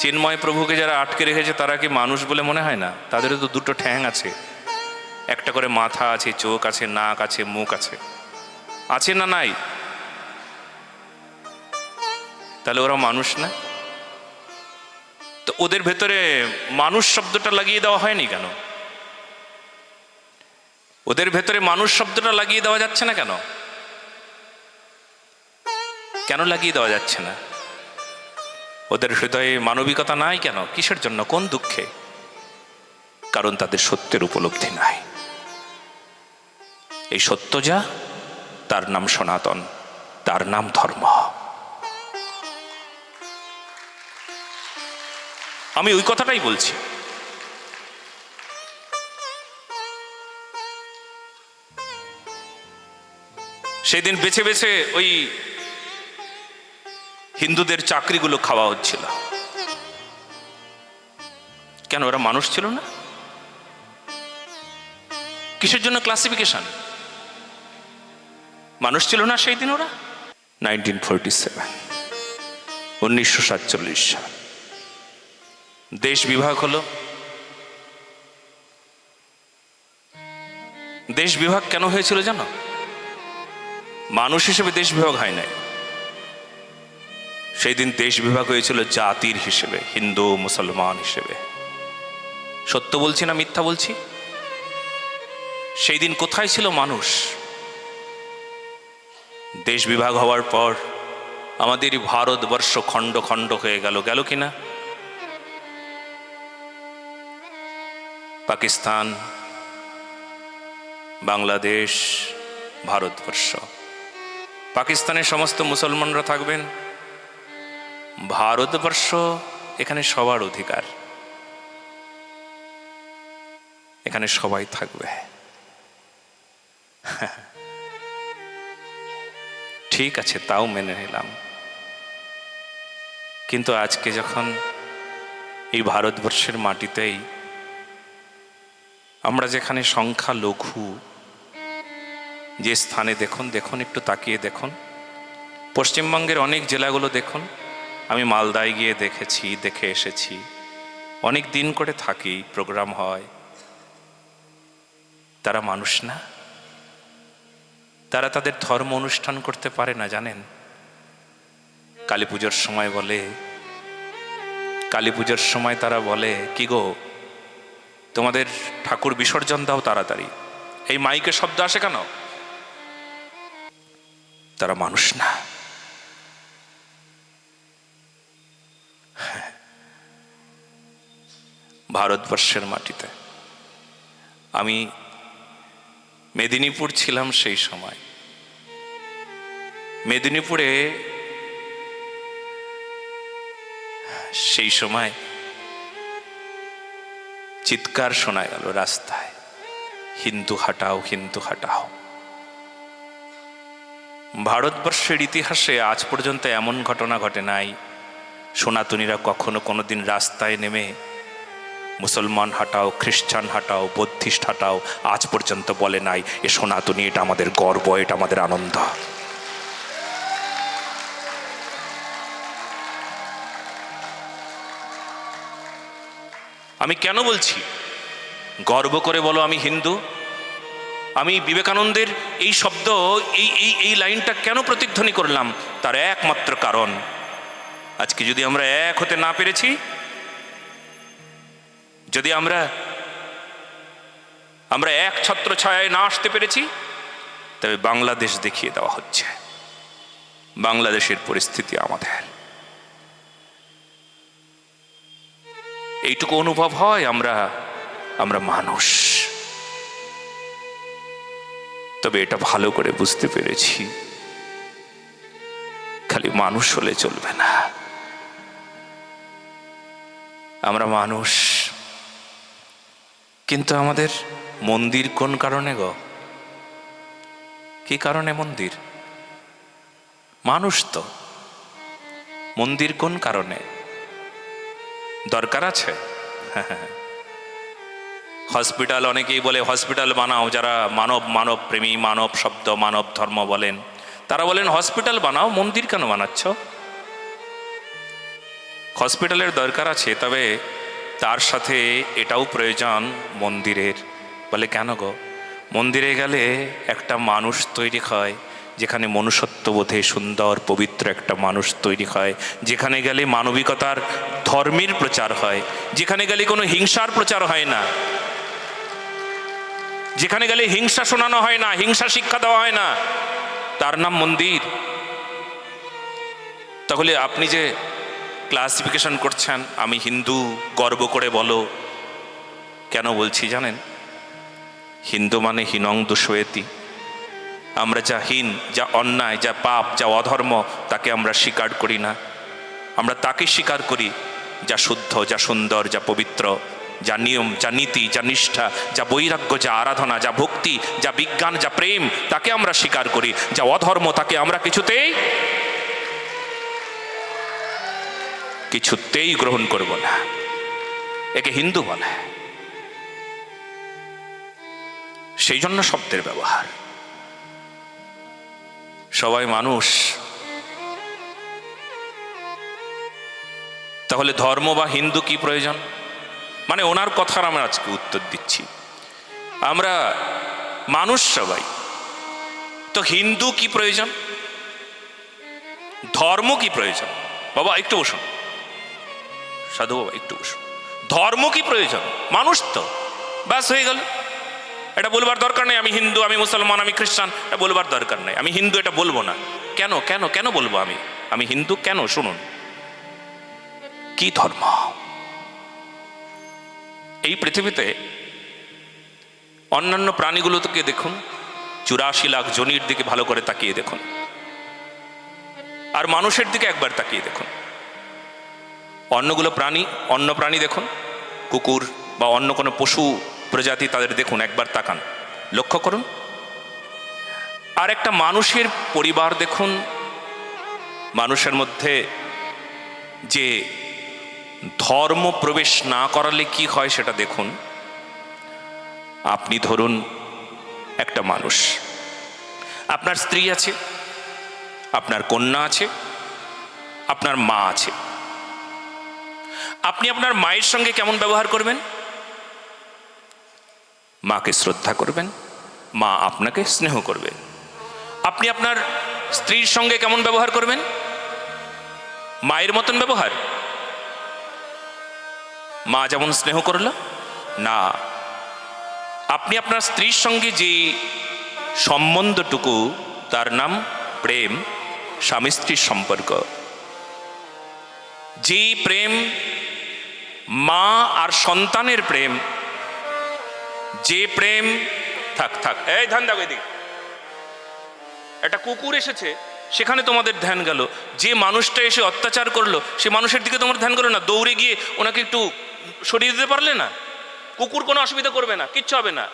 চিন্ময় প্রভুকে যারা আটকে রেখেছে, তারা কি মানুষ বলে মনে হয় না? তাদেরও তো দুটো ঠ্যাং আছে। একটা করে মাথা আছে, চোখ আছে, নাক আছে, মুখ আছে। আছে না নাই? তাহলে ওরা মানুষ না? তো ওদের ভেতরে মানুষ শব্দটা লাগিয়ে দেওয়া হয়নি কেন? ওদের ভেতরে মানুষ শব্দটা লাগিয়ে দেওয়া যাচ্ছে না কেন? কেন লাগিয়ে দেওয়া যাচ্ছে না? ওদের হৃদয়ে মানবিকতা নাই কেন? কিসের জন্য? কোন দুঃখে? কারণ তাদের সত্যের উপলব্ধি নাই। এই সত্য যা, তার নাম সনাতন, তার নাম ধর্ম। আমি ওই কথাটাই বলছি। সেদিন বেছে বেছে ওই হিন্দুদের চাকরিগুলো খাওয়া হচ্ছিল। কেন, ওরা মানুষ ছিল না? কিসের জন্য ক্লাসিফিকেশন মানুষ ছিল না সেই দিন ওরা? নাইনটিন ফোরটি সেভেন উনিশশো সাতচল্লিশ সাল। দেশ বিভাগ হলো? দেশ বিভাগ কেন হয়েছিল জানো? মানুষ হিসেবে দেশ বিভাগ হয় নাই। সেই দিন দেশ বিভাগ হয়েছিল জাতির হিসেবে, হিন্দু, মুসলমান হিসেবে। সত্য বলছি না মিথ্যা বলছি? সেই দিন কোথায় ছিল মানুষ? দেশ বিভাগ হওয়ার পর আমাদের ভারতবর্ষ খণ্ড খণ্ড হয়ে গেল। গেল কিনা? পাকিস্তান, বাংলাদেশ, ভারতবর্ষ। পাকিস্তানের সমস্ত মুসলমানরা থাকবেন। ভারতবর্ষ এখানে সবার অধিকার। এখানে সবাই থাকবে। ঠিক আছে, তাও মেনে নিলাম। কিন্তু আজকে যখন এই ভারতবর্ষের মাটিতেই আমরা যেখানে সংখ্যা লঘু যে স্থানে দেখুন দেখুন, একটু তাকিয়ে দেখুন। পশ্চিমবঙ্গের অনেক জেলাগুলো দেখুন আমি মালদায় গিয়ে দেখেছি, দেখে এসেছি। অনেক দিন করে থাকি, প্রোগ্রাম হয়। তারা মানুষ না? তারা তাদের ধর্ম অনুষ্ঠান করতে পারে না, জানেন? কালী পুজোর সময় বলে, কালী পুজোর সময় তারা বলে, কি গো? তোমাদের ঠাকুর বিসর্জন দাও তাড়াতাড়ি। এই মাইকে শব্দ আসে কেন? তারা মানুষ না। ভারতবর্ষের মাটিতে। আমি মেদিনীপুর ছিলাম সেই সময়। মেদিনীপুরে সেই সময় চিৎকার শোনা গেল রাস্তায়, হিন্দু হাটাও হিন্দু হাটাও। ভারতবর্ষের ইতিহাসে আজ পর্যন্ত এমন ঘটনা ঘটে নাই। সনাতনীরা কখনো কোনোদিন রাস্তায় নেমে মুসলমান হাটাও, খ্রিস্টান হাটাও, বৌদ্ধিস্ট হাটাও, আজ পর্যন্ত বলে নাই এ সনাতনী এটা আমাদের গর্ব, এটা আমাদের আনন্দ। আমি কেন বলছি? গর্ব করে বলো আমি হিন্দু? আমি বিবেকানন্দের এই শব্দ, এই এই এই লাইনটা কেন প্রতিধ্বনি করলাম? তার একমাত্র কারণ। আজকে যদি আমরা এক হতে না পেরেছি যদি আমরা আমরা এক ছত্র ছায়ায় না আসতে পেরেছি, তবে বাংলাদেশ দেখিয়ে দেওয়া হচ্ছে। বাংলাদেশের পরিস্থিতি আমাদের। এইটুকু অনুভব হয় আমরা আমরা মানুষ। তবে এটা ভালো করে বুঝতে পেরেছি। খালি মানুষ হলে চলবে না। আমরা মানুষ। কিন্তু আমাদের মন্দির কোন কারণে গো? কি কারণে মন্দির? মানুষ তো। মন্দির কোন কারণে? দরকার আছে? হসপিটাল অনেকেই বলে হসপিটাল বানাও, যারা মানব মানব প্রেমী, মানব শব্দ, মানব ধর্ম বলেন, তারা বলেন, হসপিটাল বানাও, মন্দির কেন বানাচ্ছ? হসপিটালের দরকার আছে, তবে তার সাথে এটাও প্রয়োজন মন্দিরের। বলে, কেন গো? মন্দিরে গেলে একটা মানুষ তৈরি হয়, যেখানে মনুষ্যত্ববোধে সুন্দর, পবিত্র একটা মানুষ তৈরি হয়, যেখানে গেলে মানবিকতার ধর্মের প্রচার হয়, যেখানে গেলে কোনো হিংসার প্রচার হয় না। যেখানে গেলে হিংসা শোনানো হয় না, হিংসা শিক্ষা দেওয়া হয় না। তার নাম মন্দির। তাহলে আপনি যে ক্লাসিফিকেশন করছেন, আমি হিন্দু, গর্ব করে বলো। কেন বলছি জানেন? হিন্দু মানে হিনং দুষ্বেতি। আমরা যা হীন, যা অন্যায়, যা পাপ, যা অধর্ম, তাকে আমরা স্বীকার করি না। আমরা তাকে স্বীকার করি, যা শুদ্ধ, যা সুন্দর, যা পবিত্র, যা নিয়ম, যা নীতি, যা নিষ্ঠা, যা বৈরাগ্য, যা আরাধনা, যা ভক্তি, যা বিজ্ঞান, যা প্রেম, তাকে আমরা স্বীকার করি। যা অধর্ম, তাকে আমরা কিছুতেই কিছুতেই গ্রহণ করব না। একে হিন্দু বলে। সেই জন্য শব্দের ব্যবহার। সবাই মানুষ। তাহলে ধর্ম বা হিন্দু কি প্রয়োজন? মানে ওনার কথার আমরা আজকে উত্তর দিচ্ছি। আমরা মানুষ সবাই। তো হিন্দু কি প্রয়োজন? ধর্ম কি প্রয়োজন? বাবা, একটু বসুন। সাধু বাবা, একটু বসুন ধর্ম কি প্রয়োজন? মানুষ তো। ব্যাস হয়ে গেল। এটা বলবার দরকার নেই, আমি হিন্দু, আমি মুসলমান, আমি খ্রিস্টান, এটা বলবার দরকার নেই। আমি হিন্দু, এটা বলব না। কেন কেন কেন বলব আমি? আমি হিন্দু, কেন? শুনুন। কি ধর্ম? এই পৃথিবীতে অন্যান্য প্রাণীগুলোকে দেখুন, চুরাশি লাখ জনির দিকে ভালো করে তাকিয়ে দেখুন। আর মানুষের দিকে একবার তাকিয়ে দেখুন। অন্যগুলো প্রাণী অন্য প্রাণী দেখুন। কুকুর বা অন্য কোনো পশু, প্রজাতি তাদের দেখুন, একবার তাকান। লক্ষ্য করুন। আর একটা মানুষের পরিবার দেখুন। মানুষের মধ্যে যে ধর্ম প্রবেশ না করালে কি হয় সেটা দেখুন। আপনি ধরুন একটা মানুষ। আপনার স্ত্রী আছে, আপনার কন্যা আছে, আপনার মা আছে। আপনি আপনার মায়ের সঙ্গে কেমন ব্যবহার করবেন? মাকে শ্রদ্ধা করবেন, মা আপনাকে স্নেহ করবে। আপনি আপনার স্ত্রীর সঙ্গে কেমন ব্যবহার করবেন? মায়ের মতন ব্যবহার? মা যেমন স্নেহ করল, না, আপনি আপনার স্ত্রীর সঙ্গে যে সম্বন্ধটুকু, তার নাম প্রেম স্বামী স্ত্রীর সম্পর্ক। যে প্রেম মা আর সন্তানের প্রেম। যে প্রেম, থাক থাক, এই ধ্যান দেখো এদিকে। একটা কুকুর এসেছে, সেখানে তোমাদের ধ্যান গেল। যে মানুষটা এসে অত্যাচার করল, সে মানুষের দিকে তোমার ধ্যান করল না। দৌড়ে গিয়ে ওনাকে একটু সরিয়ে দিতে পারলে না? কুকুর কোনো অসুবিধা করবে না, কিচ্ছু হবে না।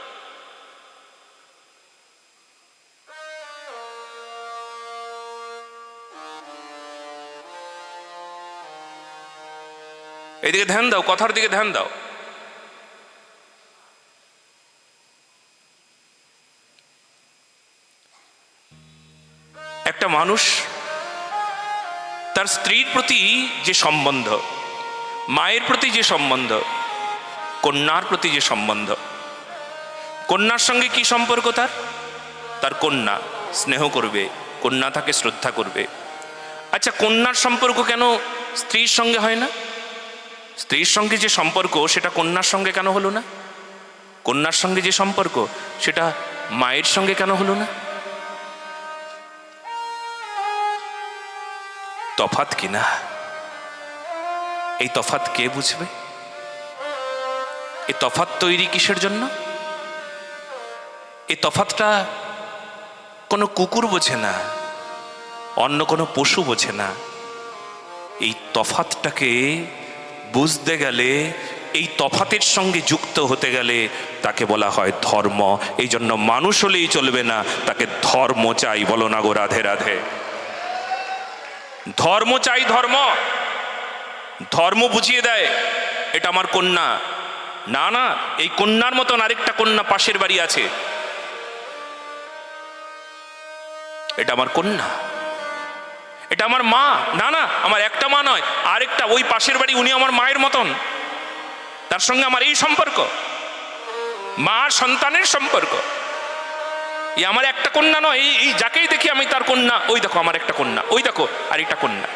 এদিকে ধ্যান দাও, কথার দিকে ধ্যান দাও। একটা মানুষ, তার স্ত্রীর প্রতি যে সম্বন্ধ, মায়ের প্রতি যে সম্বন্ধ, কন্যার প্রতি যে সম্বন্ধ, কন্যার সঙ্গে কি সম্পর্ক তার? তার কন্যা স্নেহ করবে, কন্যা তাকে শ্রদ্ধা করবে। আচ্ছা কন্যার সম্পর্ক কেন স্ত্রীর সঙ্গে হয় না? স্ত্রীর সঙ্গে যে সম্পর্ক, সেটা কন্যার সঙ্গে কেন হলো না? কন্যার সঙ্গে যে সম্পর্ক, সেটা মায়ের সঙ্গে কেন হলো না? তফাত কি না? এই তফাত কে বুঝবে? এই তফাত তৈরি কিসের জন্য? এই তফাতটা কোনো কুকুর বোঝে না, অন্য কোনো পশু বোঝে না। এই তফাতটাকে বুঝতে গেলে, এই তফাতের সঙ্গে যুক্ত হতে গেলে তাকে বলা হয় ধর্ম। এই জন্য মানুষ হলেই চলবে না, তাকে ধর্ম চাই। বলো না গো রাধে রাধে। ধর্ম চাই ধর্ম। ধর্ম বুঝিয়ে দেয়, এটা আমার কন্যা। না না, এই কন্যার মতন আরেকটা কন্যা পাশের বাড়ি আছে। এটা আমার কন্যা। এটা আমার মা। না না, আমার একটা মা নয়, আরেকটা, ওই পাশের বাড়ি উনি আমার মায়ের মতন। তার সঙ্গে আমার এই সম্পর্ক। মা সন্তানের সম্পর্ক। এই আমার একটা কন্যা নয়, এই এই যাকেই দেখি আমি তার কন্যা, ওই দেখো আমার একটা কন্যা, ওই দেখো আরেকটা কন্যা।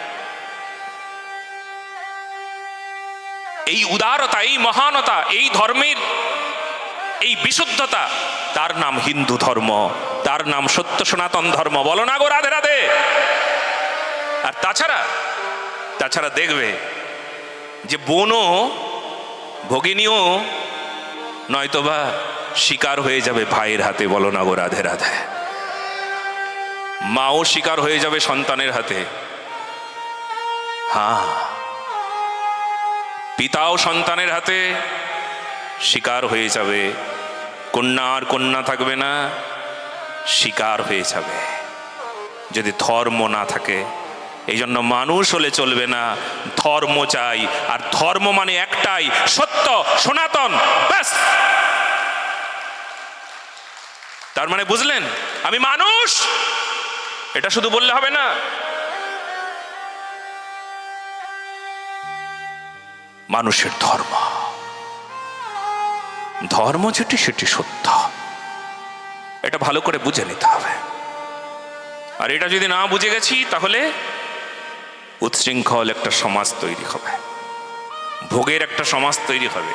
এই উদারতা, এই মহানতা, এই ধর্মের এই বিশুদ্ধতা, তার নাম হিন্দু ধর্ম, তার নাম সত্য সনাতন ধর্ম। বলো না গো রাধে রাধে। আর তাছাড়া তাছাড়া দেখবে যে বোনও ভগিনীও নয়তোবা শিকার হয়ে যাবে ভাইয়ের হাতে, বলো না গো রাধে রাধে। মাও শিকার হয়ে যাবে সন্তানের হাতে। হ্যাঁ পিতাও সন্তানের হাতে শিকার হয়ে যাবে। কন্যা আর কন্যা থাকবে না, শিকার হয়ে যাবে। যদি ধর্ম না থাকে এই জন্য মানুষ হলে চলবে না। ধর্ম চাই, আর ধর্ম মানে একটাই, সত্য, সনাতন, ব্যাস। তার মানে বুঝলেন? আমি মানুষ, এটা শুধু বললে হবে না। মানুষের ধর্ম। ধর্ম যেটি, সেটি সত্য। এটা ভালো করে বুঝে নিতে হবে। আর এটা যদি না বুঝে গেছি, তাহলে উচ্ছৃঙ্খল একটা সমাজ তৈরি হবে। ভোগের একটা সমাজ তৈরি হবে।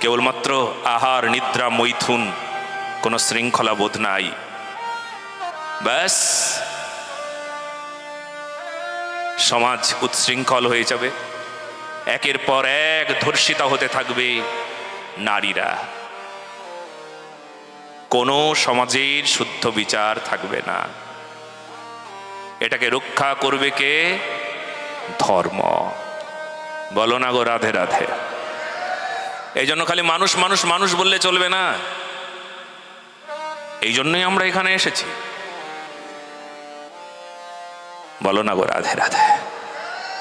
কেবলমাত্র আহার, নিদ্রা, মৈথুন কোনো শৃঙ্খলা বোধ নাই। ব্যাস। সমাজ উচ্ছৃঙ্খল হয়ে যাবে। একের পর এক ধর্ষিতা হতে থাকবে নারীরা। কোনো সমাজের শুদ্ধ বিচার থাকবে না। এটাকে রক্ষা করবে কে? ধর্ম। বলো না গো রাধে রাধে। এই জন্য খালি মানুষ মানুষ মানুষ বললে চলবে না। এই জন্যই আমরা এখানে এসেছি। বলো না গো রাধে রাধে।